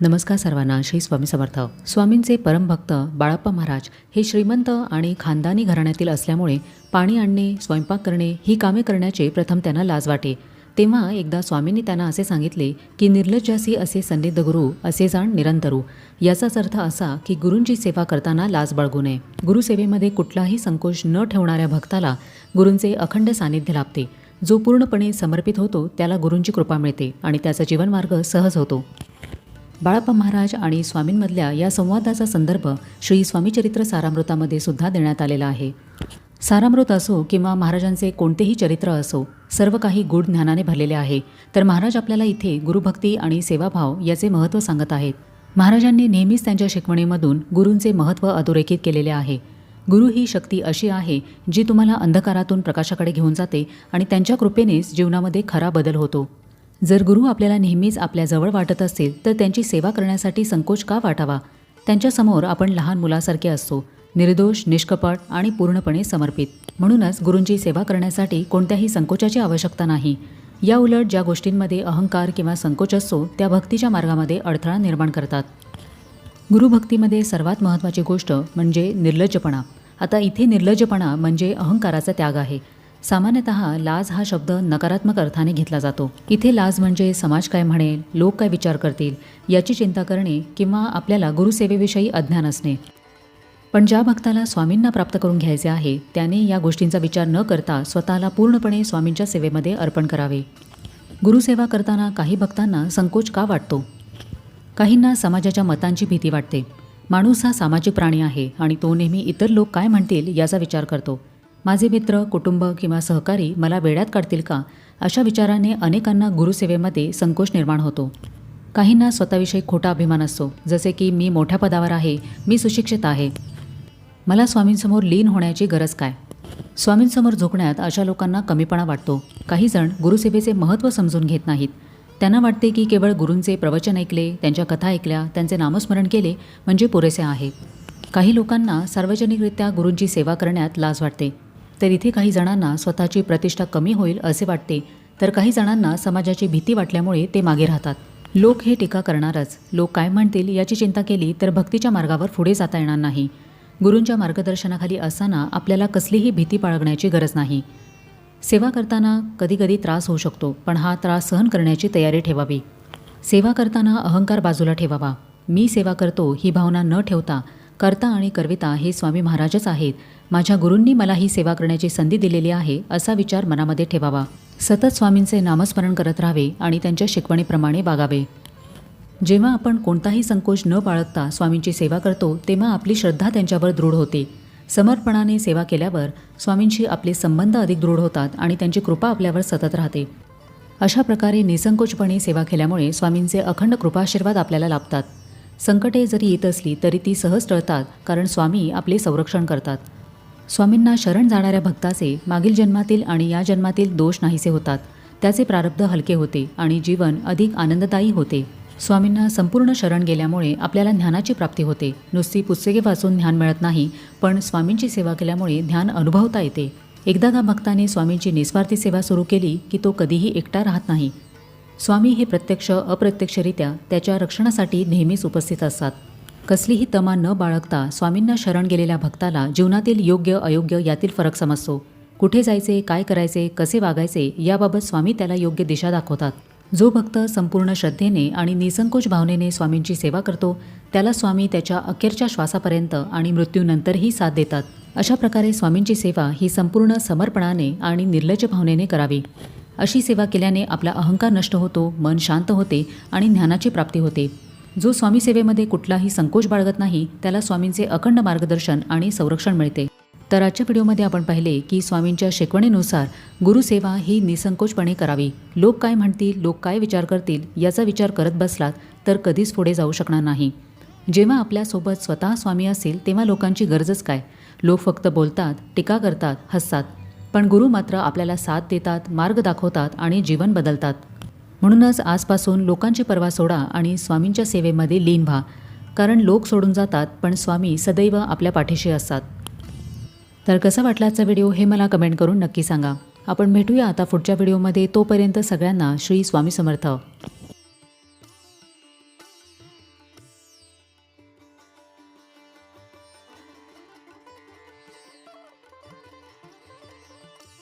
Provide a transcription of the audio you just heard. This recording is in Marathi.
नमस्कार सर्वांना श्री स्वामी समर्थ. स्वामींचे परमभक्त बाळाप्पा महाराज हे श्रीमंत आणि खानदानी घराण्यातील असल्यामुळे पाणी आणणे स्वयंपाक करणे ही कामे करण्याचे प्रथम त्यांना लाज वाटे. तेव्हा एकदा स्वामींनी त्यांना असे सांगितले की निर्लज्जासी असे संदिग्ध गुरु असे जाण निरंतरू. याचाच अर्थ असा की गुरूंची सेवा करताना लाज बाळगू नये. गुरुसेवेमध्ये कुठलाही संकोच न ठेवणाऱ्या भक्ताला गुरूंचे अखंड सानिध्य लाभते. जो पूर्णपणे समर्पित होतो त्याला गुरूंची कृपा मिळते आणि त्याचा जीवनमार्ग सहज होतो. बाळाप्पा महाराज आणि स्वामींमधल्या या संवादाचा संदर्भ श्री स्वामीचरित्र सारामृतामध्ये सुद्धा देण्यात आलेला आहे. सारामृत असो किंवा महाराजांचे कोणतेही चरित्र असो सर्व काही गूढ ज्ञानाने भरलेले आहे. तर महाराज आपल्याला इथे गुरुभक्ती आणि सेवाभाव याचे महत्त्व सांगत आहेत. महाराजांनी नेहमीच त्यांच्या शिकवणीमधून गुरूंचे महत्त्व अधोरेखित केलेले आहे. गुरु ही शक्ती अशी आहे जी तुम्हाला अंधकारातून प्रकाशाकडे घेऊन जाते आणि त्यांच्या कृपेनेच जीवनामध्ये खरा बदल होतो. जर गुरु आपल्याला नेहमीच आपल्याजवळ वाटत असतील तर त्यांची सेवा करण्यासाठी संकोच का वाटावा? त्यांच्यासमोर आपण लहान मुलासारखे असतो निर्दोष निष्कपट आणि पूर्णपणे समर्पित. म्हणूनच गुरूंची सेवा करण्यासाठी कोणत्याही संकोचाची आवश्यकता नाही. या उलट ज्या गोष्टींमध्ये अहंकार किंवा संकोच असतो त्या भक्तीच्या मार्गामध्ये अडथळा निर्माण करतात. गुरुभक्तीमध्ये सर्वात महत्त्वाची गोष्ट म्हणजे निर्लज्जपणा. आता इथे निर्लज्जपणा म्हणजे अहंकाराचा त्याग आहे. सामान्यतः लाज हा शब्द नकारात्मक अर्थाने घेतला जातो. इथे लाज म्हणजे समाज काय म्हणेल लोक काय विचार करतील याची चिंता करणे किंवा आपल्याला गुरुसेवेविषयी अज्ञान असणे. पण ज्या भक्ताला स्वामींना प्राप्त करून घ्यायचे आहे त्याने या गोष्टींचा विचार न करता स्वतःला पूर्णपणे स्वामींच्या सेवेमध्ये अर्पण करावे. गुरुसेवा करताना काही भक्तांना संकोच का वाटतो? काहींना समाजाच्या मतांची भीती वाटते. माणूस हा सामाजिक प्राणी आहे आणि तो नेहमी इतर लोक काय म्हणतील याचा विचार करतो. माझे मित्र कुटुंब किंवा सहकारी मला वेड्यात काढतील का? अशा विचाराने अनेकांना गुरुसेवेमध्ये संकोच निर्माण होतो. काहींना स्वतःविषयी खोटा अभिमान असतो. जसे की मी मोठ्या पदावर आहे मी सुशिक्षित आहे. मला स्वामींसमोर लीन होण्याची गरज काय? स्वामींसमोर झोकण्यात अशा लोकांना कमीपणा वाटतो. काही जण गुरुसेवेचे महत्त्व समजून घेत नाहीत. त्यांना वाटते की केवळ गुरूंचे प्रवचन ऐकले त्यांच्या कथा ऐकल्या त्यांचे नामस्मरण केले म्हणजे पुरेसे आहे. काही लोकांना सार्वजनिकरित्या गुरूंची सेवा करण्यात लाज वाटते. तर इथे काही जणांना स्वतःची प्रतिष्ठा कमी होईल असे वाटते तर काही जणांना समाजाची भीती वाटल्यामुळे ते मागे राहतात. लोक हे टीका करणारच. लोक काय म्हणतील याची चिंता केली तर भक्तीच्या मार्गावर पुढे जाता येणार नाही. गुरूंच्या मार्गदर्शनाखाली असताना आपल्याला कसलीही भीती बाळगण्याची गरज नाही. सेवा करताना कधीकधी त्रास होऊ शकतो पण हा त्रास सहन करण्याची तयारी ठेवावी. सेवा करताना अहंकार बाजूला ठेवावा. मी सेवा करतो ही भावना न ठेवता करता आणि करविता हे स्वामी महाराजच आहेत. माझ्या गुरूंनी मला ही सेवा करण्याची संधी दिलेली आहे असा विचार मनामध्ये ठेवावा. सतत स्वामींचे नामस्मरण करत राहावे आणि त्यांच्या शिकवणीप्रमाणे वागावे. जेव्हा आपण कोणताही संकोच न बाळगता स्वामींची सेवा करतो तेव्हा आपली श्रद्धा त्यांच्यावर दृढ होते. समर्पणाने सेवा केल्यावर स्वामींशी आपले संबंध अधिक दृढ होतात आणि त्यांची कृपा आपल्यावर सतत राहते. अशा प्रकारे निसंकोचपणे सेवा केल्यामुळे स्वामींचे अखंड कृपाशीर्वाद आपल्याला लाभतात. संकटे जरी येत असली तरी ती सहज टळतात कारण स्वामी आपले संरक्षण करतात. स्वामींना शरण जाणाऱ्या भक्ताचे मागील जन्मातील आणि या जन्मातील दोष नाहीसे होतात. त्याचे प्रारब्ध हलके होते आणि जीवन अधिक आनंददायी होते. स्वामींना संपूर्ण शरण गेल्यामुळे आपल्याला ज्ञानाची प्राप्ती होते. नुसती पुस्तके वाचून ज्ञान मिळत नाही पण स्वामींची सेवा केल्यामुळे ज्ञान अनुभवता येते. एकदा का भक्ताने स्वामींची निस्वार्थी सेवा सुरू केली की तो कधीही एकटा राहत नाही? स्वामी हे प्रत्यक्ष अप्रत्यक्षरित्या त्याच्या रक्षणासाठी नेहमीच उपस्थित असतात. कसलीही तमा न बाळगता स्वामींना शरण गेलेल्या भक्ताला जीवनातील योग्य अयोग्य यातील फरक समजतो. कुठे जायचे काय करायचे कसे वागायचे याबाबत स्वामी त्याला योग्य दिशा दाखवतात. जो भक्त संपूर्ण श्रद्धेने आणि निसंकोच भावनेने स्वामींची सेवा करतो त्याला स्वामी त्याच्या अखेरच्या श्वासापर्यंत आणि मृत्यूनंतरही साथ देतात. अशा प्रकारे स्वामींची सेवा ही संपूर्ण समर्पणाने आणि निर्लज भावनेने करावी. अशी सेवा केल्याने आपला अहंकार नष्ट होतो मन शांत होते आणि ज्ञानाची प्राप्ती होते. जो स्वामी सेवेमध्ये कुठलाही संकोच बाळगत नाही त्याला स्वामींचे अखंड मार्गदर्शन आणि संरक्षण मिळते. तर आजच्या व्हिडिओमध्ये आपण पाहिले की स्वामींच्या शिकवणीनुसार गुरुसेवा ही निसंकोचपणे करावी. लोक काय म्हणतील लोक काय विचार करतील याचा विचार करत बसलात तर कधीच पुढे जाऊ शकणार नाही. जेव्हा आपल्यासोबत स्वतः स्वामी असेल तेव्हा लोकांची गरजच काय? लोक फक्त बोलतात टीका करतात हसतात. पण गुरु मात्र आपल्याला साथ देतात मार्ग दाखवतात आणि जीवन बदलतात. म्हणूनच आजपासून लोकांची पर्वा सोडा आणि स्वामींच्या सेवेमध्ये लीन व्हा. कारण लोक सोडून जातात पण स्वामी सदैव आपल्या पाठीशी असतात. तर कसा वाटला आजचा व्हिडिओ हे मला कमेंट करून नक्की सांगा. आपण भेटूया आता पुढच्या व्हिडिओमध्ये. तोपर्यंत सगळ्यांना श्री स्वामी समर्थ.